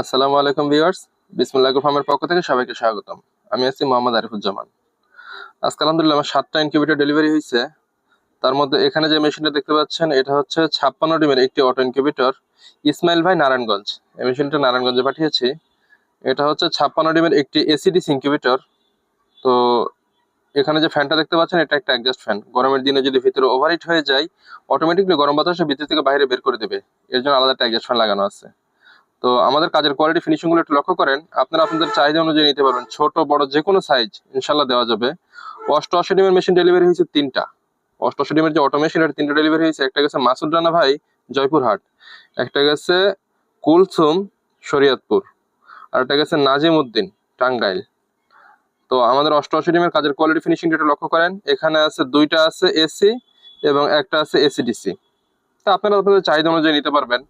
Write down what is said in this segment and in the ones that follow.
আসসালামু আলাইকুম ভিউয়ার্স, বিসমুল্লাহ ফার্মের পক্ষ থেকে সবাইকে স্বাগতম। আমি আছি মোহাম্মদ আরিফুজ্জামান। আজকে আলহামদুলিল্লাহ আমার সাতটা ইনকিউবেটর ডেলিভারি হয়েছে তার মধ্যে এখানে যে মেশিনটা দেখতে পাচ্ছেন, এটা হচ্ছে ছাপ্পান্ন ডিমের একটি অটো ইনকিউবেটর ইসমাইল ভাই নারায়ণগঞ্জ। এই মেশিনটা নারায়ণগঞ্জে পাঠিয়েছি। এটা হচ্ছে ছাপ্পান্ন ডিমের একটি এসিডিস ইনকিউবেটর তো এখানে যে ফ্যানটা দেখতে পাচ্ছেন, এটা একটা অ্যাডজাস্ট ফ্যান গরমের দিনে যদি ভিতরে ওভারহিট হয়ে যায় অটোমেটিকলি গরম বাতাসটা ভিতর থেকে বাইরে বের করে দেবে। এর জন্য আলাদা একটা অ্যাডজাস্ট ফ্যান লাগানো আছে। তো আমাদের কাজের কোয়ালিটি ফিনিশিংগুলো একটু লক্ষ্য করেন। আপনারা আপনাদের চাহিদা অনুযায়ী নিতে পারবেন। ছোট, বড় যে কোনো সাইজ ইনশাল্লাহ দেওয়া যাবে। অষ্টআশি ডিমের মেশিন ডেলিভারি হয়েছে তিনটা। অষ্টআশি ডিমের যে অটো মেশিন তিনটা ডেলিভারি হয়েছে। একটা গেছে মাসুদ রানা ভাই, জয়পুরহাট। একটা গেছে কুলসুম, শরিয়তপুর। আর একটা গেছে নাজিম উদ্দিন টাঙ্গাইল। তো আমাদের অষ্টআশি ডিমের কাজের কোয়ালিটি ফিনিশিং একটু লক্ষ্য করেন। এখানে আছে দুইটা আছে এসি এবং একটা আছে এসিডিসি তা আপনারা আপনাদের চাহিদা অনুযায়ী নিতে পারবেন।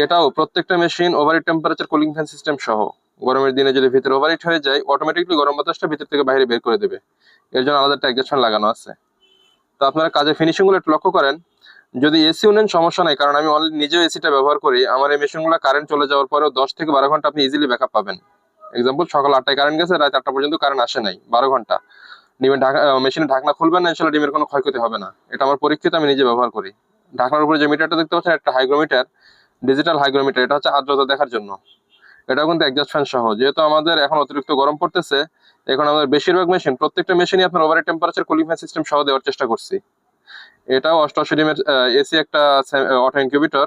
এটাও প্রত্যেকটা machine overheat temperature cooling fan system সহ। গরমের দিনে যদি ভিতরে ওভারহিট হয়ে যায় অটোমেটিকলি গরম বাতাসটা ভিতর থেকে বাইরে বের করে দেবে। এর জন্য আলাদা একটা অ্যাডজাস্টমেন্ট লাগানো আছে। তো আপনারা কাজের ফিনিশিংগুলো একটু লক্ষ্য করেন। যদি এসিও নেন সমস্যা নাই, কারণ আমি অলরেডি নিজেও এসিটা ব্যবহার করি, আমার এই মেশিনগুলো কারেন্ট চলে যাওয়ার পরেও দশ থেকে বারো ঘণ্টা আপনি ইজিলি ব্যাকআপ পাবেন। এক্সাম্পল সকাল আটটায় কারেন্ট গেছে, রাত আটটা পর্যন্ত কারেন্ট আসে নাই, বারো ঘণ্টা। ডিমের ঢাকা মেশিনে ঢাকনা খুলবেন না, ইনশাল্লাহ ডিমের কোনো ক্ষয়ক্ষতি হবে না। এটা আমার পরীক্ষিত, আমি নিজে ব্যবহার করি। ঢাকনার উপরে যে মিটারটা দেখতে পাচ্ছেন, একটা হাইগ্রোমিটার ডিজিটাল হাইগ্রোমিটার এটা হচ্ছে আর্দ্রতা দেখার জন্য। এটা কিন্তু অ্যাডজাস্ট ফ্যান সহ। যেহেতু আমাদের এখন অতিরিক্ত গরম পড়তেছে, এখন আমাদের বেশিরভাগ মেশিন প্রত্যেকটা মেশিনই আপনার over temperature cooling fan system সহ দেওয়ার চেষ্টা করছি। এটাও অষ্টআশি ডিমের এসি একটা অটো ইনকিউবেটর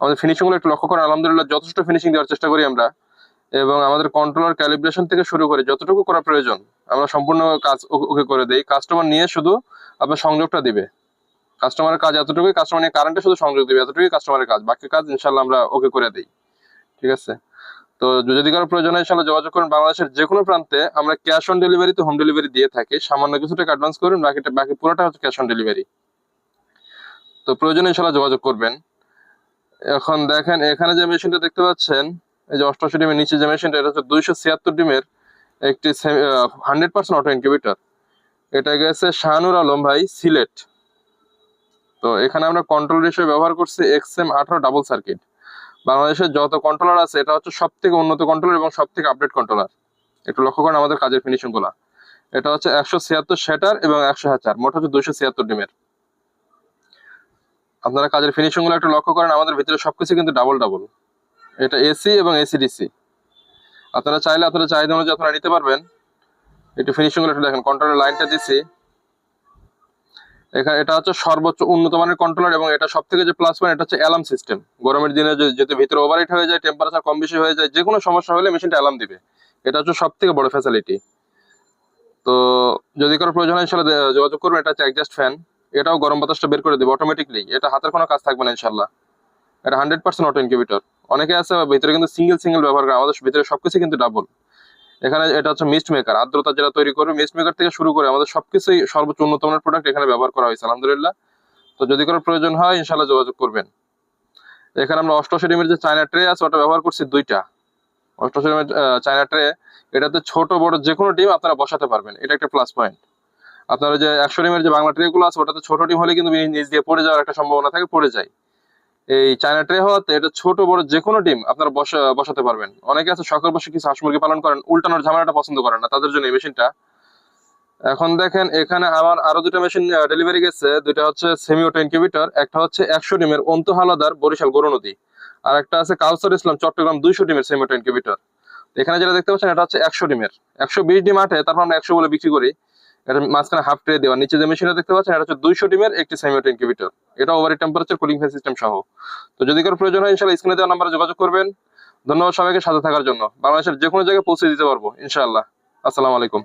আমাদের ফিনিশিংগুলো একটু লক্ষ্য করেন। আলহামদুলিল্লাহ যথেষ্ট ফিনিশিং দেওয়ার চেষ্টা করি আমরা। এবং আমাদের কন্ট্রোলার ক্যালিব্রেশন থেকে শুরু করে যতটুকু করা প্রয়োজন, আমরা সম্পূর্ণ কাজ ওকে করে দেই। কাস্টমার নিয়ে শুধু আপনার সংযোগটা দিবে। কাস্টমারের কাজ এতটুকুই কাস্টমার নিয়ে কারেন্টে শুধু সংযোগ দিবে, এতটুকুই কাস্টমারের কাজ। বাকি কাজ ইনশাল্লাহ আমরা ওকে করে দিই। ঠিক আছে? তো যদি কারও প্রয়োজন হয় যোগাযোগ করুন। বাংলাদেশের যে কোনো প্রান্তে আমরা ক্যাশ অন ডেলিভারিতে হোম ডেলিভারি দিয়ে থাকি। সামান্য কিছু টাকা অ্যাডভান্স করুন, বাকিটা, বাকি পুরোটা হচ্ছে ক্যাশ অন ডেলিভারি তো প্রয়োজনে ইনশাল্লাহ যোগাযোগ করবেন। এখন দেখেন, এখানে যে মেশিনটা দেখতে পাচ্ছেন, এই যে অষ্টআশি ডিমের নিচে যে মেশিনটা, এটা হচ্ছে দুইশো ছিয়াত্তর ডিমের একটি হান্ড্রেড পার্সেন্ট অটো ইনকিউবেটর এটা গেছে শাহানুর আলম ভাই, সিলেট। তো এখানে আমরা কন্ট্রোল হিসেবে ব্যবহার করছি এক্সএম আঠারো ডাবল সার্কিট বাংলাদেশের যত কন্ট্রোলার আছে, এটা হচ্ছে সব থেকে উন্নত কন্ট্রোলার এবং সব থেকে আপডেট কন্ট্রোলার একটু লক্ষ্য করেন আমাদের কাজের ফিনিশিংগুলা। এটা হচ্ছে একশো ছিয়াত্তর সেটার এবং একশো হাজার মোট হচ্ছে দুইশো ছিয়াত্তর ডিমের। আপনারা কাজের ফিনিশিংগুলো একটু লক্ষ্য করেন, আমাদের ভিতরে সবকিছু কিন্তু ডাবল ডাবল এটা এসি এবং এসি ডিসি আপনারা চাইলে, আপনারা চাহিদা অনুযায়ী আপনারা নিতে পারবেন। একটু ফিনিশিংগুলো একটু দেখেন কন্ট্রোলের লাইনটা দিচ্ছি। এখানে এটা হচ্ছে সর্বোচ্চ উন্নত মানের কন্ট্রোলার এবং এটা সব থেকে যে প্লাস পয়েন্ট এটা হচ্ছে অ্যালার্ম সিস্টেম গরমের দিনে যদি- ভিতরে ওভারহিট হয়ে যায় টেম্পারেচার কম বেশি হয়ে যায় যে কোনো সমস্যা হলে মেশিনটা অ্যালার্ম দিবে। এটা হচ্ছে সব থেকে বড় ফ্যাসিলিটি তো যদি কারও প্রয়োজন হয় ইনশাল্লাহ যোগাযোগ করবেন। এটা হচ্ছে অ্যাডজাস্ট ফ্যান এটাও গরম বাতাসটা বের করে দেবে অটোমেটিকলি এটা হাতের কোনো কাজ থাকবে না ইনশাল্লাহ। এটা হান্ড্রেড পার্সেন্ট অটো ইনকিউবেটর অনেকে আছে, ভিতরে কিন্তু সিঙ্গেল সিঙ্গেল ব্যবহার করে, আমাদের ভিতরে সবকিছু কিন্তু ডাবল এখানে এটা হচ্ছে মিস্ট মেকার আর্দ্রতা যেটা তৈরি করবে মিস্ট মেকার থেকে শুরু করে আমাদের সবকিছুই সর্বোচ্চ উন্নত মানের প্রোডাক্ট এখানে ব্যবহার করা হয়েছে, আলহামদুলিল্লাহ। তো যদি কোনো প্রয়োজন হয় ইনশাল্লাহ যোগাযোগ করবেন। এখানে আমরা অষ্টআশি ডিমের যে চায়না ট্রে আছে, ওটা ব্যবহার করছি দুইটা। অষ্টআশি ডিমের চায়না ট্রে এটাতে ছোট, বড় যে কোনো ডিম আপনারা বসাতে পারবেন। এটা একটা প্লাস পয়েন্ট আপনারা যে একশো ডিমের যে বাংলা ট্রে গুলো আছে, ওটাতে ছোট ডিম হলে কিন্তু নিজ দিয়ে পড়ে যাওয়ার একটা সম্ভাবনা থাকে, পড়ে যায়। এই চায়না ট্রে হওয়াতে এটা ছোট, বড় যে কোনো ডিম আপনারা বসা, বসাতে পারবেন। অনেকে আছে শখের বসে কিছু হাঁস মুরগি পালন করেন, উল্টানোর ঝামেলাটা পছন্দ করেন না, তাদের জন্য এই মেশিনটা। এখন দেখেন, এখানে আমার আরও দুটো মেশিন ডেলিভারি গেছে। দুইটা হচ্ছে সেমি অটো ইনকিউবেটর একটা হচ্ছে একশো ডিমের অন্ত হালাদার বরিশাল গরুনদী আর একটা আছে কাউসার ইসলাম, চট্টগ্রাম দুইশো ডিমের সেমি অটো ইনকিউবেটর এখানে যেটা দেখতে পাচ্ছেন, এটা হচ্ছে একশো ডিমের। একশো বিশ ডিম আটে, তারপর আমরা একশো বলে বিক্রি করি। এটা মাঝখানে হাফ ট্রে দেওয়া, নিচে যে মেশিনটা দেখতে পাচ্ছেন, এটা হচ্ছে দুইশো ডিমের একটি সেমি অটো ইনকিউবেটর এটা over temperature cooling fan system সহ। তো যদি কারও প্রয়োজন হয় ইনশাল্লাহ স্ক্রিনে দেওয়া নাম্বারে যোগাযোগ করবেন। ধন্যবাদ সবাইকে সাথে থাকার জন্য। বাংলাদেশের যে কোনো জায়গায় পৌঁছে দিতে পারব, ইনশাআল্লাহ। আসসালামু আলাইকুম।